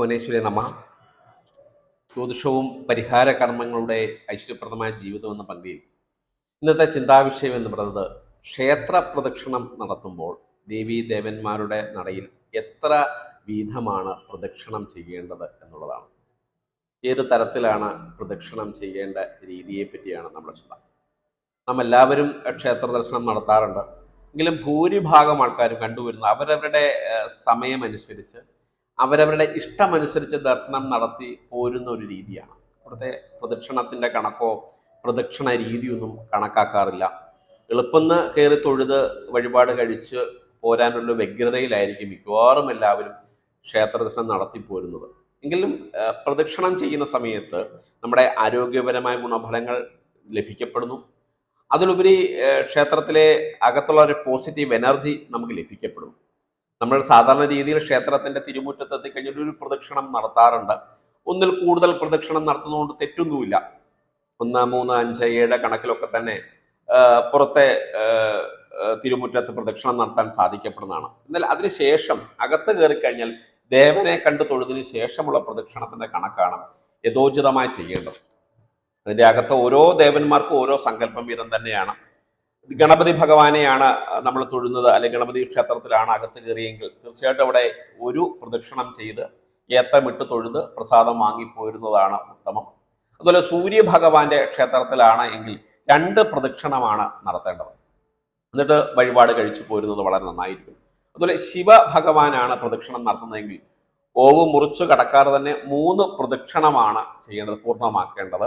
ഭുവനേശ്വരി നമ. ജ്യോതിഷവും പരിഹാര കർമ്മങ്ങളുടെ ഐശ്വര്യപ്രദമായ ജീവിതം എന്ന പങ്കിൽ ഇന്നത്തെ ചിന്താവിഷയം എന്ന് പറയുന്നത് ക്ഷേത്ര പ്രദക്ഷിണം നടത്തുമ്പോൾ ദേവീ ദേവന്മാരുടെ നടയിൽ എത്ര വീതമാണ് പ്രദക്ഷിണം ചെയ്യേണ്ടത് എന്നുള്ളതാണ്. ഏത് തരത്തിലാണ് പ്രദക്ഷിണം ചെയ്യേണ്ട രീതിയെ പറ്റിയാണ് നമ്മുടെ ചിന്ത. നാം എല്ലാവരും ക്ഷേത്ര ദർശനം നടത്താറുണ്ട്. എങ്കിലും ഭൂരിഭാഗം ആൾക്കാരും കണ്ടുവരുന്നത് അവരവരുടെ സമയമനുസരിച്ച് അവരവരുടെ ഇഷ്ടമനുസരിച്ച് ദർശനം നടത്തി പോരുന്ന ഒരു രീതിയാണ്. ഇവിടുത്തെ പ്രദക്ഷിണത്തിന്റെ കണക്കോ പ്രദക്ഷിണ രീതിയൊന്നും കണക്കാക്കാറില്ല. എളുപ്പന്ന് കയറി തൊഴുത് വഴിപാട് കഴിച്ച് പോരാനുള്ള വ്യഗ്രതയിലായിരിക്കും മിക്കവാറും എല്ലാവരും ക്ഷേത്രദർശനം നടത്തി പോരുന്നത്. എങ്കിലും പ്രദക്ഷിണം ചെയ്യുന്ന സമയത്ത് നമ്മുടെ ആരോഗ്യപരമായ ഗുണഫലങ്ങൾ ലഭിക്കപ്പെടുന്നു. അതിലുപരി ക്ഷേത്രത്തിലെ അകത്തുള്ള ഒരു പോസിറ്റീവ് എനർജി നമുക്ക് ലഭിക്കപ്പെടുന്നു. നമ്മൾ സാധാരണ രീതിയിൽ ക്ഷേത്രത്തിന്റെ തിരുമുറ്റത്തെത്തി എത്തിക്കഴിഞ്ഞാൽ ഒരു പ്രദക്ഷിണം നടത്താറുണ്ട്. ഒന്നിൽ കൂടുതൽ പ്രദക്ഷിണം നടത്തുന്നതുകൊണ്ട് തെറ്റൊന്നുമില്ല. ഒന്ന് മൂന്ന് അഞ്ച് ഏഴ് കണക്കിലൊക്കെ തന്നെ പുറത്തെ തിരുമുറ്റത്ത് പ്രദക്ഷിണം നടത്താൻ സാധിക്കപ്പെടുന്നതാണ്. എന്നാൽ അതിനുശേഷം അകത്ത് കയറി കഴിഞ്ഞാൽ ദേവനെ കണ്ടു തൊഴുതിന് ശേഷമുള്ള പ്രദക്ഷിണത്തിന്റെ കണക്കാണ് യഥോചിതമായി ചെയ്യേണ്ടത്. അതിന്റെ അകത്ത് ഓരോ ദേവന്മാർക്കും ഓരോ സങ്കല്പം വീതം തന്നെയാണ്. ഗണപതി ഭഗവാനെയാണ് നമ്മൾ തൊഴുന്നത് അല്ലെങ്കിൽ ഗണപതി ക്ഷേത്രത്തിലാണ് അകത്ത് കയറിയെങ്കിൽ തീർച്ചയായിട്ടും അവിടെ ഒരു പ്രദക്ഷിണം ചെയ്ത് ഏത്തമിട്ട് തൊഴുത് പ്രസാദം വാങ്ങിപ്പോരുന്നതാണ് ഉത്തമം. അതുപോലെ സൂര്യഭഗവാന്റെ ക്ഷേത്രത്തിലാണ് എങ്കിൽ രണ്ട് പ്രദക്ഷിണമാണ് നടത്തേണ്ടത്. എന്നിട്ട് വഴിപാട് കഴിച്ചു പോരുന്നത് വളരെ നന്നായിരിക്കും. അതുപോലെ ശിവ ഭഗവാനാണ് പ്രദക്ഷിണം നടത്തുന്നതെങ്കിൽ ഓവ് മുറിച്ചു കടക്കാതെ തന്നെ മൂന്ന് പ്രദക്ഷിണമാണ് ചെയ്യേണ്ടത് പൂർണമാക്കേണ്ടത്.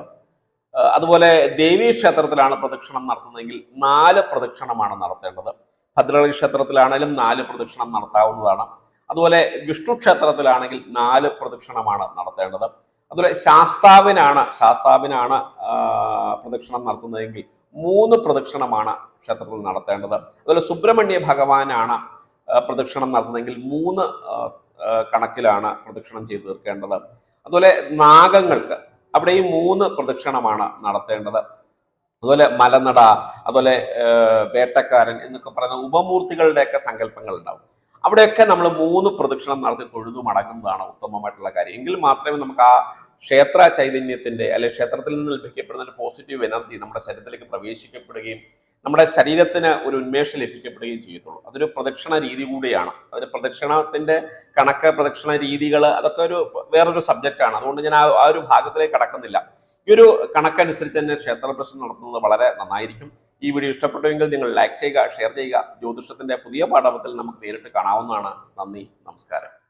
അതുപോലെ ദേവീ ക്ഷേത്രത്തിലാണ് പ്രദക്ഷിണം നടത്തുന്നതെങ്കിൽ നാല് പ്രദക്ഷിണമാണ് നടത്തേണ്ടത്. ഭദ്രകാളി ക്ഷേത്രത്തിലാണെങ്കിലും നാല് പ്രദക്ഷിണം നടത്താവുന്നതാണ്. അതുപോലെ വിഷ്ണു ക്ഷേത്രത്തിലാണെങ്കിൽ നാല് പ്രദക്ഷിണമാണ് നടത്തേണ്ടത്. അതുപോലെ ശാസ്താവിനാണ് ശാസ്താവിനാണ് പ്രദക്ഷിണം നടത്തുന്നതെങ്കിൽ മൂന്ന് പ്രദക്ഷിണമാണ് ക്ഷേത്രത്തിൽ നടത്തേണ്ടത്. അതുപോലെ സുബ്രഹ്മണ്യ ഭഗവാനാണ് പ്രദക്ഷിണം നടത്തുന്നതെങ്കിൽ മൂന്ന് കണക്കിലാണ് പ്രദക്ഷിണം ചെയ്തു തീർക്കേണ്ടത്. അതുപോലെ നാഗങ്ങൾക്ക് അവിടെയും മൂന്ന് പ്രദക്ഷിണമാണ് നടത്തേണ്ടത്. അതുപോലെ മലനട അതുപോലെ വേട്ടക്കാരൻ എന്നൊക്കെ പറയുന്ന ഉപമൂർത്തികളുടെയൊക്കെ സങ്കല്പങ്ങൾ ഉണ്ടാവും. അവിടെയൊക്കെ നമ്മൾ മൂന്ന് പ്രദക്ഷിണം നടത്തി തൊഴുതു മടങ്ങുന്നതാണ് ഉത്തമമായിട്ടുള്ള കാര്യം. എങ്കിൽ മാത്രമേ നമുക്ക് ആ ക്ഷേത്ര ചൈതന്യത്തിന്റെ അല്ലെങ്കിൽ ക്ഷേത്രത്തിൽ നിന്ന് ലഭിക്കപ്പെടുന്ന പോസിറ്റീവ് എനർജി നമ്മുടെ ശരീരത്തിലേക്ക് പ്രവേശിക്കപ്പെടുകയും നമ്മുടെ ശരീരത്തിന് ഒരു ഉന്മേഷം ലഭിക്കപ്പെടുകയും ചെയ്യത്തുള്ളൂ. അതൊരു പ്രദക്ഷിണ രീതി കൂടിയാണ്. അതിന് പ്രദക്ഷിണത്തിന്റെ കണക്ക് പ്രദക്ഷിണ രീതികൾ അതൊക്കെ ഒരു വേറൊരു ആണ്. അതുകൊണ്ട് ഞാൻ ആ ഒരു ഭാഗത്തിലേക്ക് കടക്കുന്നില്ല. ഈ ഒരു കണക്കനുസരിച്ച് തന്നെ ക്ഷേത്ര പ്രശ്നം നടത്തുന്നത് വളരെ നന്നായിരിക്കും. ഈ വീഡിയോ ഇഷ്ടപ്പെട്ടുവെങ്കിൽ നിങ്ങൾ ലൈക്ക് ചെയ്യുക ഷെയർ ചെയ്യുക. ജ്യോതിഷത്തിന്റെ പുതിയ പാഠപത്തിൽ നമുക്ക് നേരിട്ട് കാണാവുന്നതാണ്. നന്ദി നമസ്കാരം.